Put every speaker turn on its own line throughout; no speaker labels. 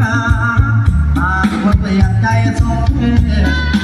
หาหากคนเปลี่ยนใจสมเ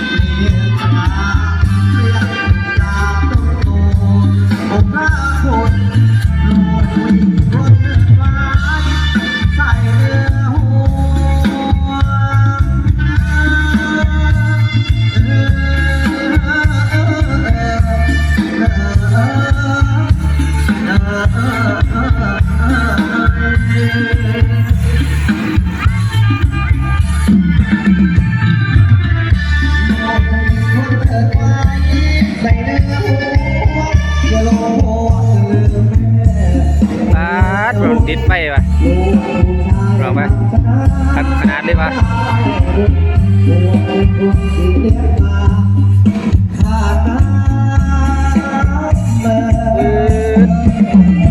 ปาดเรา
ติดไปวะเราไปขนาด
เลยวะเออ